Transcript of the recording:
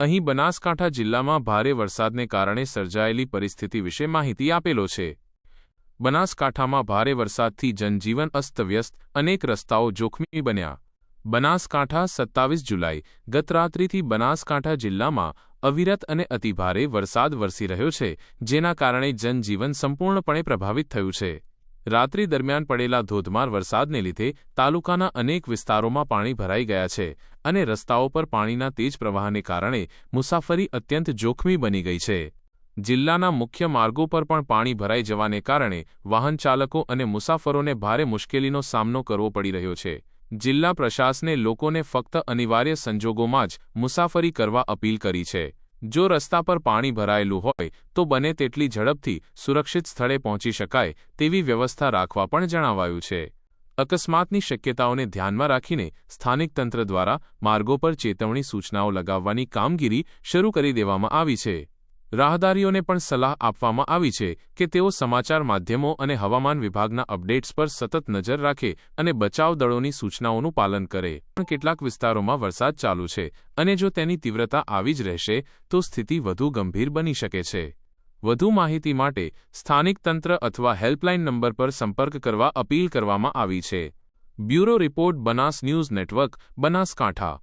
અહીં બનાસકાંઠા જિલ્લામાં ભારે વરસાદને કારણે સર્જાયેલી પરિસ્થિતિ વિશે માહિતી આપેલો છે. બનાસકાંઠામાં ભારે વરસાદથી જનજીવન અસ્તવ્યસ્ત, અનેક રસ્તાઓ જોખમી બન્યા. બનાસકાંઠા સત્તાવીસ જુલાઈ ગતરાત્રિથી બનાસકાંઠા જિલ્લામાં અવિરત અને અતિભારે વરસાદ વરસી રહ્યો છે, જેના કારણે જનજીવન સંપૂર્ણપણે પ્રભાવિત થયું છે. રાત્રિ દરમિયાન પડેલા ધોધમાર વરસાદને લીધે તાલુકાના અનેક વિસ્તારોમાં પાણી ભરાઈ ગયા છે અને રસ્તાઓ પર પાણીના તેજ પ્રવાહને કારણે મુસાફરી અત્યંત જોખમી બની ગઈ છે. જિલ્લાના મુખ્ય માર્ગો પર પણ પાણી ભરાઈ જવાને કારણે વાહનચાલકો અને મુસાફરોને ભારે મુશ્કેલીનો સામનો કરવો પડી રહ્યો છે. જિલ્લા પ્રશાસને લોકોને ફક્ત અનિવાર્ય સંજોગોમાં જ મુસાફરી કરવા અપીલ કરી છે. જો રસ્તા પર પાણી ભરાયેલું હોય, તો બને તેટલી ઝડપથી સુરક્ષિત સ્થળે પહોંચી શકાય તેવી વ્યવસ્થા રાખવા પણ જણાવાયું છે. અકસ્માતની શક્યતાઓને ધ્યાનમાં રાખીને સ્થાનિક તંત્ર દ્વારા માર્ગો પર ચેતવણી સૂચનાઓ લગાવવાની કામગીરી શરૂ કરી દેવામાં આવી છે. રાહદારીઓને પણ સલાહ આપવામાં આવી છે કે તેઓ સમાચાર માધ્યમો અને હવામાન વિભાગના અપડેટ્સ પર સતત નજર રાખે અને બચાવ દળોની સૂચનાઓનું પાલન કરે. પણ કેટલાક વિસ્તારોમાં વરસાદ ચાલુ છે અને જો તેની તીવ્રતા આવી જ રહેશે, તો સ્થિતિ વધુ ગંભીર બની શકે છે. વધુ માહિતી માટે સ્થાનિક તંત્ર અથવા હેલ્પલાઇન નંબર પર સંપર્ક કરવા અપીલ કરવામાં આવી છે. Bureau report, Banas news network, Banaskantha.